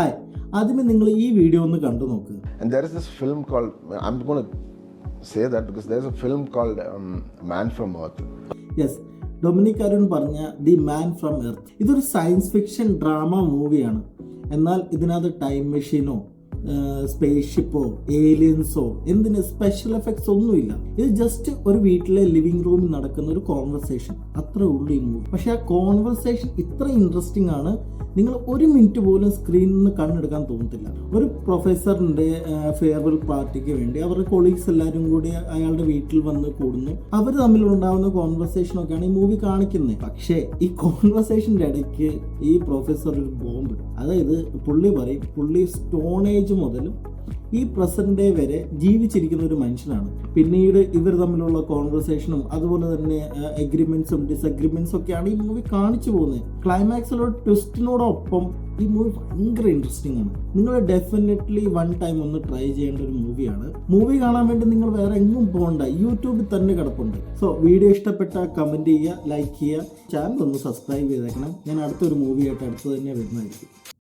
Hi ആദ്യമേ നിങ്ങൾ ഈ വീഡിയോ ഒന്ന് കണ്ടു നോക്ക്. And there is this film called, I'm going to say that because there's a film called um, Man from Earth. Yes Dominic Arun പറഞ്ഞ the man from earth ഇതൊരു science fiction drama മൂവിയാണ് എന്നാൽ ഇതിനകത്ത് time മെഷീനോ space ഷിപ്പോ ഏലിയൻസോ എന്തിന് special effects ഒന്നുമില്ല. ഇത് just ഒരു വീട്ടിലെ ലിവിംഗ് റൂമിൽ നടക്കുന്ന ഒരു കോൺവെർസേഷൻ അത്രേ ഉള്ളൂ ഈ മൂവി പക്ഷെ ആ കോൺവെർസേഷൻ ഇത്ര ഇൻട്രസ്റ്റിംഗ് ആണ് നിങ്ങൾ ഒരു മിനിറ്റ് പോലും സ്ക്രീനിൽ നിന്ന് കണ്ണെടുക്കാൻ തോന്നത്തില്ല. ഒരു പ്രൊഫസറിന്റെ ഫെയർവെൽ പാർട്ടിക്ക് വേണ്ടി അവരുടെ കൊളീഗ്സ് എല്ലാവരും കൂടി അയാളുടെ വീട്ടിൽ വന്ന് കൂടുന്നു. അവർ തമ്മിലുണ്ടാവുന്ന കോൺവെർസേഷനൊക്കെയാണ് ഈ മൂവി കാണിക്കുന്നത്. പക്ഷേ ഈ കോൺവെർസേഷന്റെ ഇടയ്ക്ക് ഈ പ്രൊഫസർ ഒരു ബോംബ് അതായത് പുള്ളി പറയും പുള്ളി സ്റ്റോൺ ഏജ് മുതലും ഈ പ്രസന്റ് ഡേ വരെ ജീവിച്ചിരിക്കുന്ന ഒരു മനുഷ്യനാണ്. പിന്നീട് ഇവർ തമ്മിലുള്ള കോൺവെർസേഷനും അതുപോലെ തന്നെ എഗ്രിമെന്റ്സും ഡിസഗ്രിമെന്റ്സും ഒക്കെയാണ് ഈ മൂവി കാണിച്ചു പോകുന്നത്. ക്ലൈമാക്സിലുള്ള ട്വിസ്റ്റിനോടൊപ്പം ഈ മൂവി ഭയങ്കര ഇൻട്രസ്റ്റിംഗ് ആണ്. നിങ്ങൾ ഡെഫിനറ്റ്ലി വൺ ടൈം ഒന്ന് ട്രൈ ചെയ്യേണ്ട ഒരു മൂവിയാണ് മൂവി കാണാൻ വേണ്ടി നിങ്ങൾ വേറെ എങ്ങും പോകണ്ട. യൂട്യൂബിൽ തന്നെ കിടപ്പുണ്ട്. സോ വീഡിയോ ഇഷ്ടപ്പെട്ട കമന്റ് ചെയ്യുക ലൈക്ക് ചെയ്യുക. ചാനൽ ഒന്ന് സബ്സ്ക്രൈബ് ചെയ്തേക്കണം. ഞാൻ അടുത്തൊരു മൂവിയായിട്ട് അടുത്ത് തന്നെ വരുന്നതായിരിക്കും.